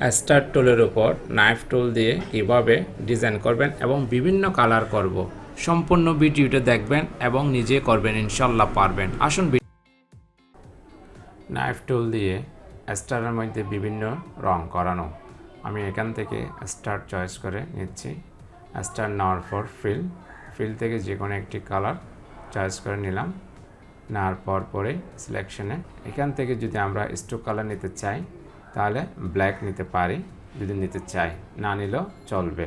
Star টুলের উপর knife tool দিয়ে কীভাবে ডিজাইন করবেন এবং বিভিন্ন কালার করব। সম্পূর্ণ ভিডিওটা দেখবেন এবং নিজে করবেন, ইনশাল্লাহ পারবেন। আসুন নাইফ টুল দিয়ে স্টারের মধ্যে বিভিন্ন রং করানো। আমি এখান থেকে স্টার চয়েস করে নিচ্ছি। স্টার নেওয়ার পর ফিল। ফিল থেকে যে কোনো একটি কালার চয়েস করে নিলাম। নেওয়ার পর পরে সিলেকশনে এখান থেকে যদি আমরা স্টোক কালার নিতে চাই তাহলে ব্ল্যাক নিতে পারি, যদি নিতে চাই। না নিলেও চলবে।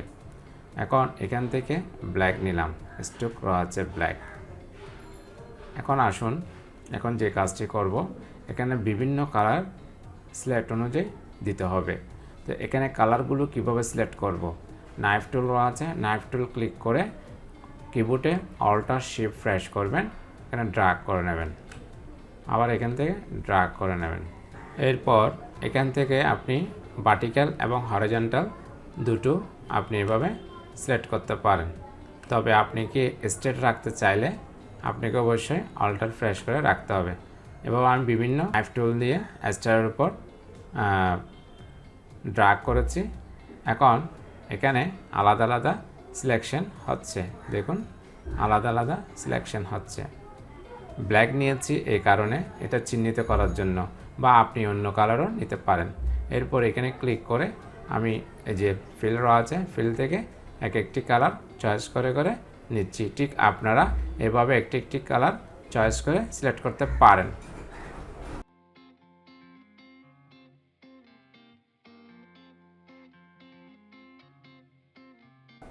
এখন এখান থেকে ব্ল্যাক নিলাম। স্টোক আছে ব্ল্যাক এখন আসুন, এখন যে কাজটি করব, এখানে বিভিন্ন কালার সিলেক্ট অনুযায়ী দিতে হবে। তো এখানে কালারগুলো কীভাবে সিলেক্ট করব? নাইফ টুল আছে নাইফ টুল ক্লিক করে কিবোর্ডে অল্টার শিপ ফ্রেশ করবেন। এখানে ড্রাগ করে নেবেন। আবার এখান থেকে ড্রাগ করে নেবেন। এরপর এখান থেকে আপনি ভার্টিক্যাল এবং হরিজন্টাল দুটো আপনি এভাবে সিলেক্ট করতে পারেন। তবে আপনি কি স্ট্রেট রাখতে চাইলে আপনাকে অবশ্যই অল্টার ফ্রেশ করে রাখতে হবে। এভাবে আমি বিভিন্ন নাইফ টুল দিয়ে স্টারের উপর ড্রাগ করেছি। এখন এখানে আলাদা আলাদা সিলেকশন হচ্ছে। দেখুন, আলাদা আলাদা সিলেকশন হচ্ছে। ব্ল্যাক নিয়েছি এই কারণে এটা চিহ্নিত করার জন্য বা আপনি অন্য কালারও নিতে পারেন। এরপর এখানে ক্লিক করে আমি এই যে ফিল আছে ফিল থেকে এক একটি কালার চয়েস করে করে নিচ্ছি। ঠিক আপনারা এভাবে একটি একটি কালার চয়েস করে সিলেক্ট করতে পারেন।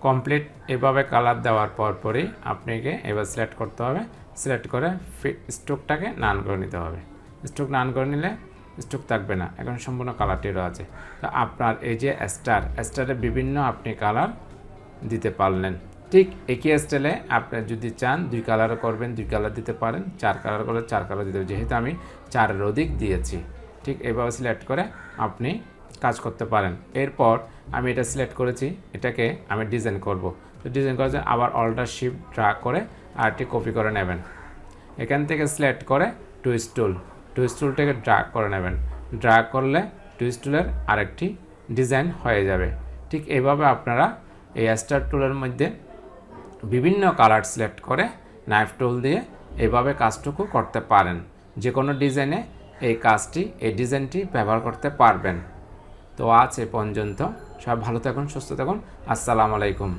কমপ্লিট এভাবে কালার দেওয়ার পর পরই আপনাকে এবার সিলেক্ট করতে হবে। সিলেক্ট করে স্টোকটাকে নান করে নিতে হবে। স্টোক নান করে নিলে স্টোক থাকবে না। এখন সম্পূর্ণ কালারটি আছে তো আপনার এই যে স্টার স্টারে বিভিন্ন আপনি কালার দিতে পারলেন। ঠিক একই স্টাইলে আপনি যদি চান দুই কালারও করবেন, দুই কালার দিতে পারেন, চার কালার করলে চার কালার দিতে যেহেতু আমি চারের অধিক দিয়েছি, ঠিক এইভাবে সিলেক্ট করে আপনি কাজ করতে পারেন। এরপর আমি এটা সিলেক্ট করেছি, এটাকে আমি ডিজাইন করব। তো ডিজাইন করার জন্য আবার অল্টার শিপ ড্রা করে আরটি কপি করে নেবেন। এখান থেকে সিলেক্ট করে টুইস্ট টুল টুইস্ট টুলটাকে ড্রা করে নেবেন। ড্রা করলে টুইস্ট টুলের আরেকটি ডিজাইন হয়ে যাবে। ঠিক এভাবে আপনারা এই স্টার টুলের মধ্যে বিভিন্ন কালার সিলেক্ট করে নাইফ টুল দিয়ে এভাবে কাজটুকু করতে পারেন। যে কোনো ডিজাইনে এই কাজটি, এই ডিজাইনটি ব্যবহার করতে পারবেন। তো আছে পর্যন্ত। সব ভালো থাকুন সুস্থ থাকুন। আসসালামু আলাইকুম।